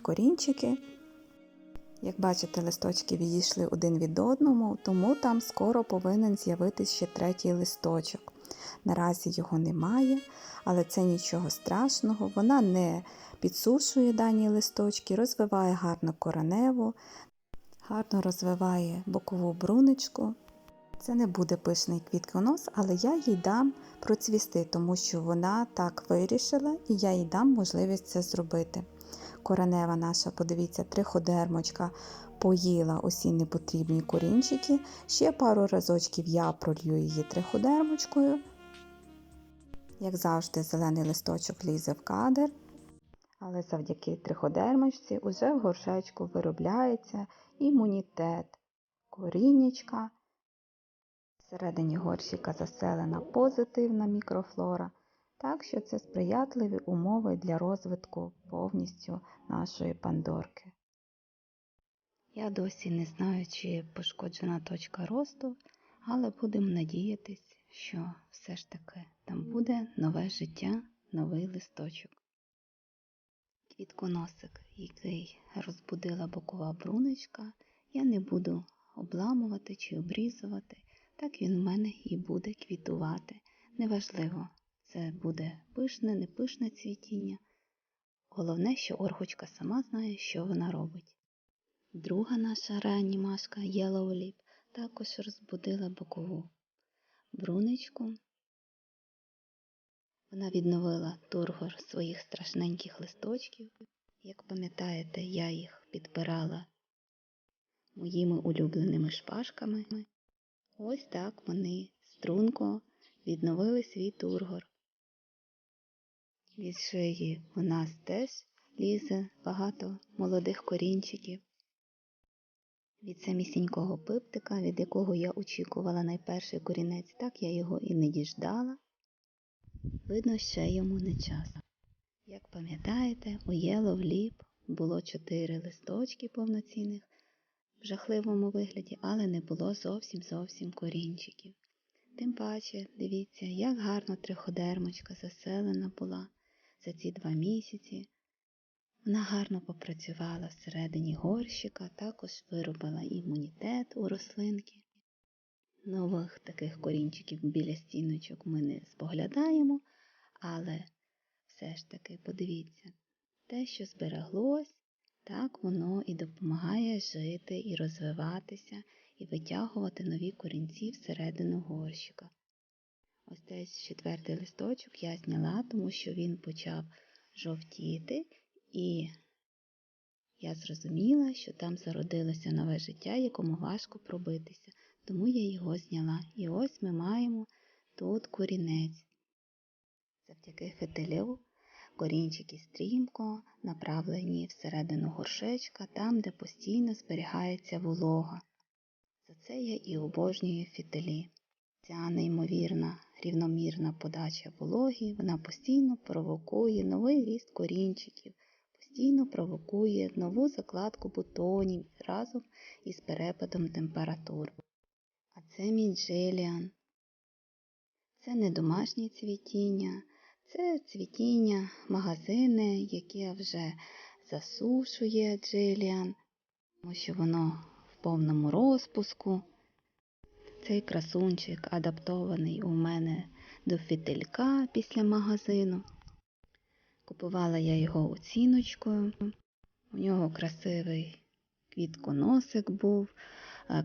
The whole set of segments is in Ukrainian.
корінчики. Як бачите, листочки відійшли один від одному, тому там скоро повинен з'явитися ще третій листочок. Наразі його немає, але це нічого страшного. Вона не підсушує дані листочки, розвиває гарно короневу, гарно розвиває бокову бруничку. Це не буде пишний квітконос, але я їй дам процвісти, тому що вона так вирішила, і я їй дам можливість це зробити. Коренева наша, подивіться, триходермочка поїла усі непотрібні корінчики. Ще пару разочків я пролью її триходермочкою. Як завжди, зелений листочок лізе в кадр. Але завдяки триходермочці уже в горшечку виробляється імунітет, коріннячка. Всередині горщика заселена позитивна мікрофлора, так що це сприятливі умови для розвитку повністю нашої пандорки. Я досі не знаю, чи пошкоджена точка росту, але будемо надіятись, що все ж таки там буде нове життя, новий листочок. Квітконосик, який розбудила бокова брунечка, я не буду обламувати чи обрізувати. Так він у мене і буде квітувати. Неважливо, це буде пишне, не пишне цвітіння. Головне, що оргочка сама знає, що вона робить. Друга наша реанімашка Yellow Lip також розбудила бокову брунечку. Вона відновила тургор своїх страшненьких листочків. Як пам'ятаєте, я їх підпирала моїми улюбленими шпажками. Ось так вони струнко відновили свій тургор. Від шиї у нас теж лізе багато молодих корінчиків. Від самісінького пиптика, від якого я очікувала найперший корінець, так я його і не діждала. Видно, ще йому не час. Як пам'ятаєте, у Yellow Lip було чотири листочки повноцінних в жахливому вигляді, але не було зовсім зовсім корінчиків. Тим паче, дивіться, як гарно триходермочка заселена була за ці два місяці. Вона гарно попрацювала всередині горщика, також виробила імунітет у рослинки. Нових таких корінчиків біля стіночок ми не споглядаємо, але все ж таки подивіться, те, що збереглось, так воно і допомагає жити, і розвиватися, і витягувати нові корінці всередину горщика. Ось десь четвертий листочок я зняла, тому що він почав жовтіти, і я зрозуміла, що там зародилося нове життя, якому важко пробитися, тому я його зняла. І ось ми маємо тут корінець. Завдяки фитилю корінчики стрімко направлені всередину горшечка, там, де постійно зберігається волога. За це я і обожнюю фітилі. Ця неймовірна рівномірна подача вологі, вона постійно провокує новий ріст корінчиків, постійно провокує нову закладку бутонів разом із перепадом температур. А це мій Джиліан. Це не домашнє цвітіння, це цвітіння магазини, яке вже засушує Джиліан, тому що воно в повному розпуску. Цей красунчик адаптований у мене до фітилька після магазину. Купувала я його оціночкою. У нього красивий квітконосик був,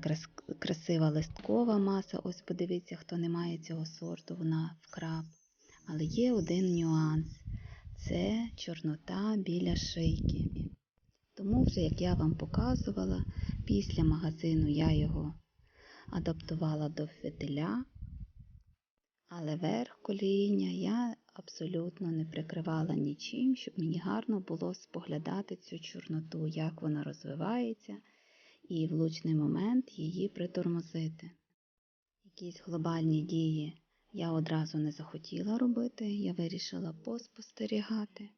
крас красива листкова маса. Ось подивіться, хто не має цього сорту, вона вкраб. Але є один нюанс це чорнота біля шийки. Тому вже, як я вам показувала, після магазину я його адаптувала до фитиля, але верх коління я абсолютно не прикривала нічим, щоб мені гарно було споглядати цю чорноту, як вона розвивається, і влучний момент її притормозити. Якісь глобальні дії я одразу не захотіла робити, я вирішила поспостерігати.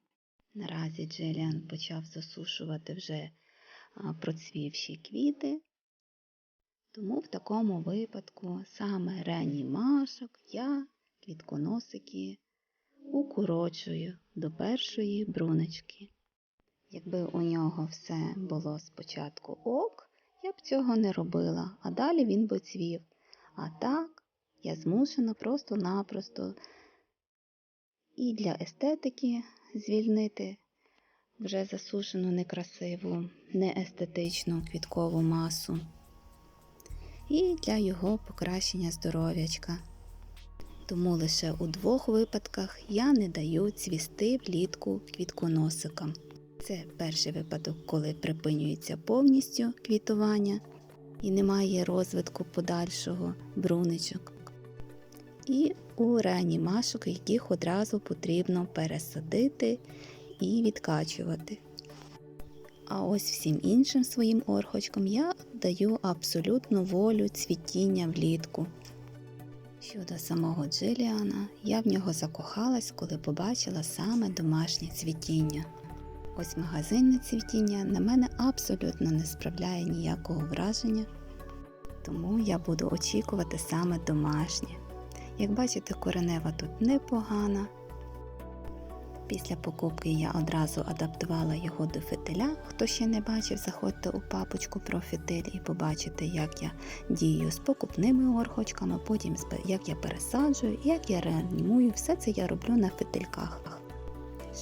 Наразі Джиліан почав засушувати вже процвівші квіти. Тому в такому випадку саме реанімашок я квітконосики укорочую до першої бруночки. Якби у нього все було спочатку ок, я б цього не робила, а далі він би цвів. А так я змушена просто-напросто і для естетики звільнити вже засушену некрасиву, неестетичну квіткову масу. І для його покращення здоров'ячка. Тому лише у двох випадках я не даю цвісти влітку квітконосикам. Це перший випадок, коли припинюється повністю квітування і немає розвитку подальшого бруничок. І у реанімашок, яких одразу потрібно пересадити і відкачувати. А ось всім іншим своїм орхочкам я даю абсолютну волю цвітіння влітку. Щодо самого Джиліана, я в нього закохалась, коли побачила саме домашнє цвітіння. Ось магазинне цвітіння на мене абсолютно не справляє ніякого враження, тому я буду очікувати саме домашнє. Як бачите, коренева тут непогана. Після покупки я одразу адаптувала його до фитиля. Хто ще не бачив, заходьте у папочку про фитиль і побачите, як я дію з покупними орхочками, потім як я пересаджую, як я реанімую. Все це я роблю на фитильках.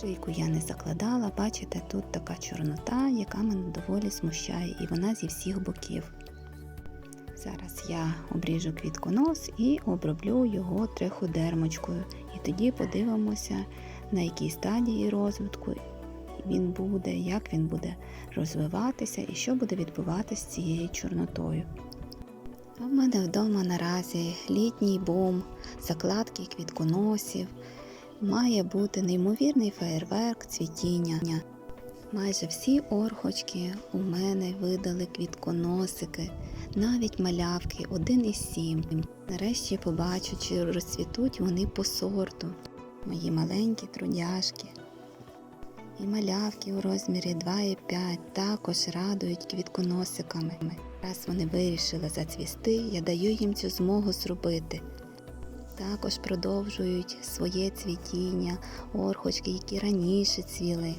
Шийку я не закладала, бачите, тут така чорнота, яка мене доволі смущає, і вона зі всіх боків. Зараз я обріжу квітконос і оброблю його триходермочкою. І тоді подивимося, на якій стадії розвитку він буде, як він буде розвиватися і що буде відбуватися з цією чорнотою. В мене вдома наразі літній бум, закладки квітконосів. Має бути неймовірний феєрверк цвітіння. Майже всі орхочки у мене видали квітконосики, навіть малявки один із сім. Нарешті побачу, чи розцвітуть вони по сорту. Мої маленькі трудяшки. І малявки у розмірі 2,5 також радують квітконосиками. Раз вони вирішили зацвісти, я даю їм цю змогу зробити. Також продовжують своє цвітіння, орхочки, які раніше цвіли.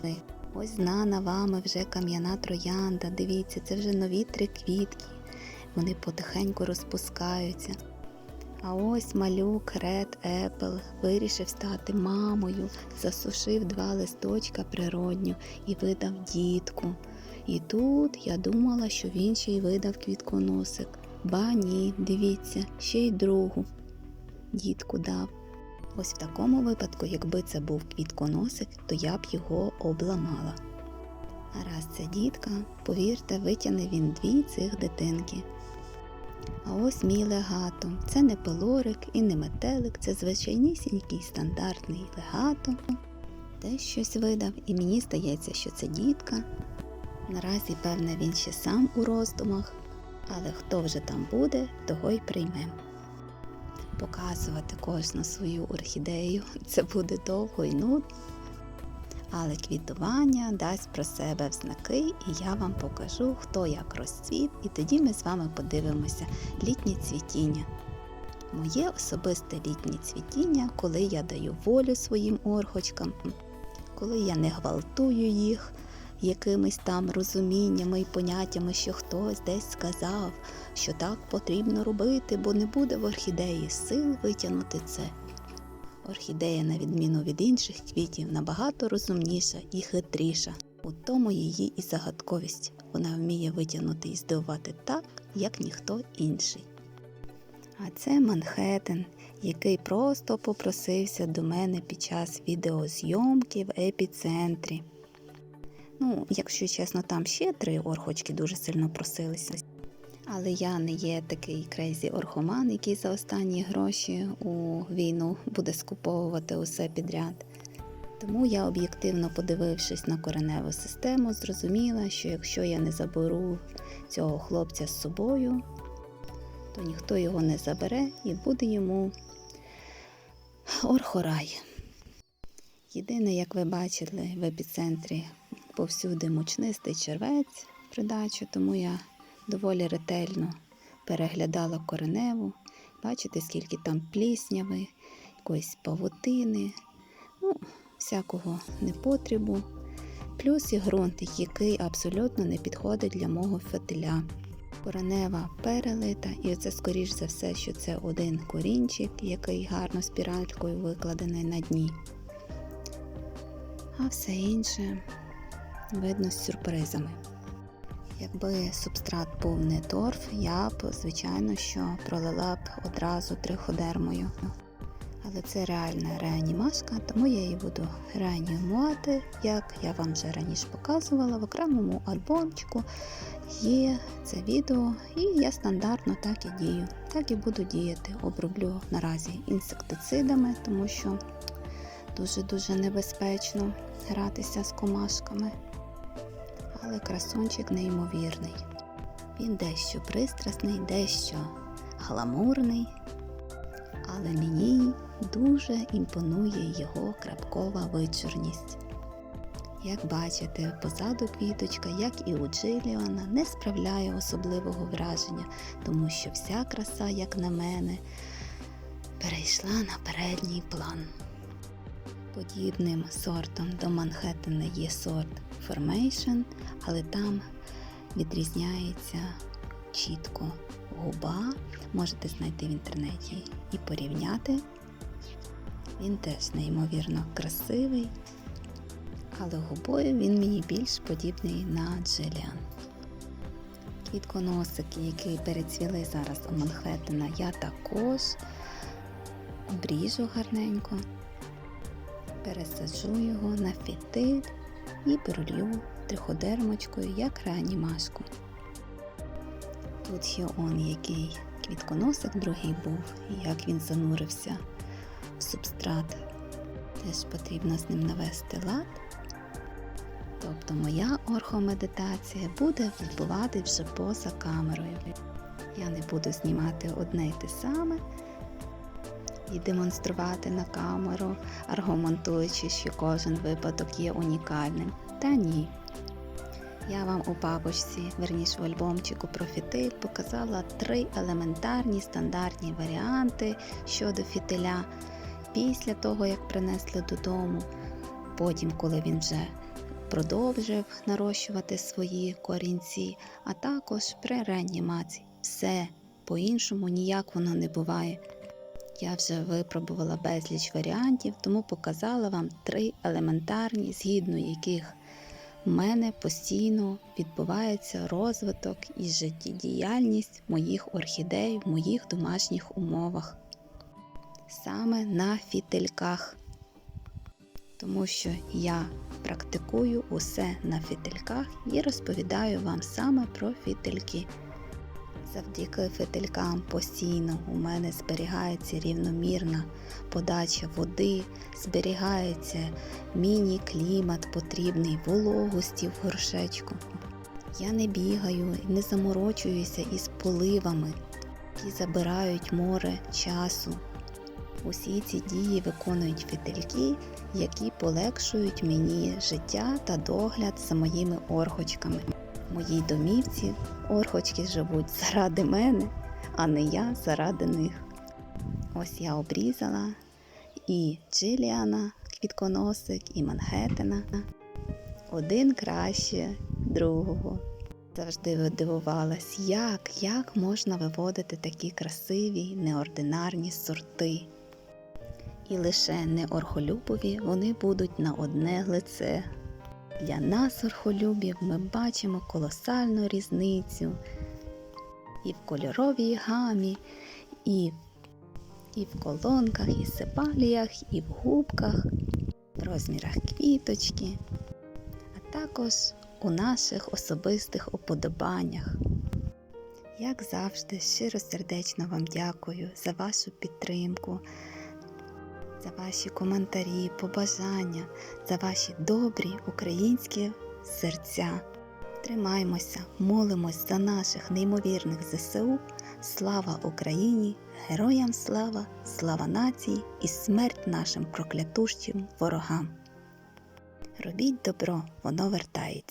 Ось знана вами вже кам'яна троянда. Дивіться, це вже нові три квітки. Вони потихеньку розпускаються. А ось малюк Red Apple вирішив стати мамою, засушив два листочка природньо і видав дітку. І тут я думала, що він ще й видав квітконосик. Ба ні, дивіться, ще й другу дітку дав. Ось в такому випадку, якби це був квітконосик, то я б його обламала. А раз це дітка, повірте, витягне він дві цих дитинки. А ось мій легато. Це не пилорик і не метелик, це звичайнісінький стандартний легато. Десь щось видав, і мені здається, що це дітка. Наразі, певне, він ще сам у роздумах, але хто вже там буде, того й приймем. Показувати кожну свою орхідею це буде довго і нудно. Але квітування дасть про себе в знаки, і я вам покажу, хто як розцвів, і тоді ми з вами подивимося літнє цвітіння. Моє особисте літнє цвітіння, коли я даю волю своїм орхочкам, коли я не гвалтую їх якимись там розуміннями і поняттями, що хтось десь сказав, що так потрібно робити, бо не буде в орхідеї сил витягнути це. Орхідея, на відміну від інших квітів, набагато розумніша і хитріша. У тому її і загадковість. Вона вміє витягнути і здивувати так, як ніхто інший. А це Манхеттен, який просто попросився до мене під час відеозйомки в епіцентрі. Ну, якщо чесно, там ще три орхочки дуже сильно просилися. Але я не є такий крейзі орхоман, який за останні гроші у війну буде скуповувати усе підряд. Тому я, об'єктивно подивившись на кореневу систему, зрозуміла, що якщо я не заберу цього хлопця з собою, то ніхто його не забере і буде йому орхорай. Єдине, як ви бачили в епіцентрі, повсюди мучнистий червець придачу, тому я доволі ретельно переглядала кореневу. Бачите, скільки там плісняви, якоїсь павутини, ну, всякого непотребу. плюс і ґрунт, який абсолютно не підходить для мого фитиля. Коренева перелита, і це скоріш за все, що це один корінчик, який гарно спіралькою викладений на дні. А все інше видно з сюрпризами. Якби субстрат був не торф, я б, звичайно, що пролила б одразу триходермою. Але це реальна реанімашка, тому я її буду реанімувати, як я вам вже раніше показувала в окремому альбомчику. Є це відео, і я стандартно так і дію. Так і буду діяти. Оброблю наразі інсектицидами, тому що дуже-дуже небезпечно гратися з комашками. Але красунчик неймовірний. Він дещо пристрасний, дещо гламурний, але мені дуже імпонує його крапкова вичорність. Як бачите, позаду квіточка, як і у Джиліана, не справляє особливого враження, тому що вся краса, як на мене, перейшла на передній план. Подібним сортом до Манхеттена є сорт Formation, але там відрізняється чітко губа. Можете знайти в інтернеті і порівняти. Він теж неймовірно красивий, але губою він мені більш подібний на Джиліан. Квітконосики, які перецвіли зараз у Манхеттена, я також обріжу гарненько, пересаджу його на фітиль і пролью триходермочкою як реанімашку. Тут є он який квітконосик другий був, і як він занурився в субстрат. Теж потрібно з ним навести лад. Тобто моя орхомедитація буде відбувати вже поза камерою. Я не буду знімати одне й те саме і демонструвати на камеру, аргументуючи, що кожен випадок є унікальним. Та ні. Я вам у папочці, верніше в альбомчику про фітиль, показала три елементарні стандартні варіанти щодо фітиля після того, як принесли додому. Потім, коли він вже продовжив нарощувати свої корінці, а також при реанімації. Все по-іншому ніяк воно не буває. Я вже випробувала безліч варіантів, тому показала вам три елементарні, згідно яких в мене постійно відбувається розвиток і життєдіяльність моїх орхідей в моїх домашніх умовах. Саме на фітильках. Тому що я практикую усе на фітильках і розповідаю вам саме про фітильки. Завдяки фитилькам постійно у мене зберігається рівномірна подача води, зберігається міні-клімат потрібний вологості в горшечку. Я не бігаю і не заморочуюся із поливами, які забирають море часу. Усі ці дії виконують фітильки, які полегшують мені життя та догляд за моїми орхочками. Моїй домівці орхочки живуть заради мене, а не я заради них. Ось я обрізала і Джиліана, квітконосик, і Манхеттена. Один краще другого. Завжди дивувалась, як, як можна виводити такі красиві, неординарні сорти. І лише не орхолюбові вони будуть на одне лице. Для нас, орхолюбів, ми бачимо колосальну різницю і в кольоровій гамі, і, і в колонках, і сепаліях, і в губках, в розмірах квіточки, а також у наших особистих уподобаннях. Як завжди, щиро сердечно вам дякую за вашу підтримку за ваші коментарі, побажання, за ваші добрі українські серця. Тримаймося, молимось за наших неймовірних ЗСУ. Слава Україні! Героям слава, слава нації і смерть нашим проклятущим ворогам. Робіть добро, воно вертається.